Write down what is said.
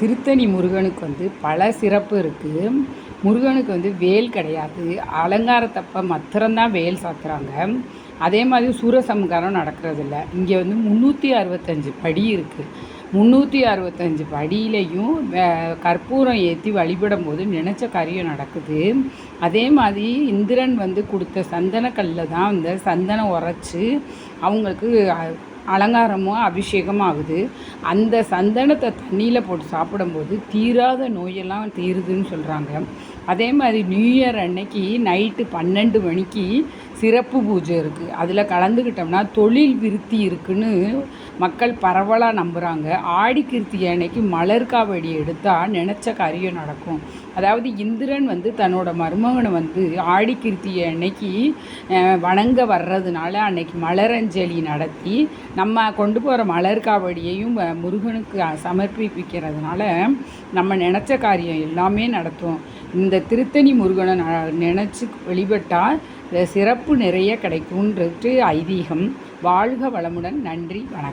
திருத்தணி முருகனுக்கு வந்து பல சிறப்பு இருக்குது முருகனுக்கு வந்து வேல் கிடையாது. அலங்காரத்தப்ப மாத்திரம்தான் வேல் சாத்துறாங்க. அதே மாதிரி சூரசம்காரம் நடக்கிறதில்ல. இங்கே வந்து முந்நூற்றி அறுபத்தஞ்சு படி இருக்குது முந்நூற்றி அறுபத்தஞ்சு படியிலையும் கற்பூரம் ஏற்றி வழிபடும் போது நினச்ச காரியம் நடக்குது. அதே மாதிரி இந்திரன் வந்து கொடுத்த சந்தனக்கல்லில் தான் அந்த சந்தனம் உரைச்சி அவங்களுக்கு அலங்காரமும் அபிஷேகமும் ஆகுது. அந்த சந்தனத்தை தண்ணியில் போட்டு சாப்பிடும்போது தீராத நோயெல்லாம் தீருதுன்னு சொல்கிறாங்க அதே மாதிரி நியூ இயர் அன்னைக்கு நைட்டு பன்னெண்டு மணிக்கு சிறப்பு பூஜை இருக்குது அதில் கலந்துக்கிட்டோம்னா தொழில் விருத்தி இருக்குன்னு மக்கள் பரவலாக நம்புகிறாங்க ஆடி கிருத்திகை அன்னைக்கு மலர்காவடி எடுத்தால் நினச்ச காரியம் நடக்கும். அதாவது இந்திரன் வந்து தன்னோட மருமகனை வந்து ஆடி கிருத்திகை அன்னைக்கு வணங்க வர்றதுனால அன்னைக்கு மலரஞ்சலி நடத்தி நம்ம கொண்டு போகிற மலர் காவடியையும் முருகனுக்கு சமர்ப்பிக்கிறதுனால நம்ம நினச்ச காரியம் எல்லாமே நடத்தும். இந்த திருத்தணி முருகனை நினச்சி வழிபட்டால் சிறப்பு நிறைய கிடைக்கும்ன்றது ஐதீகம். வாழ்க வளமுடன். நன்றி. வணக்கம்.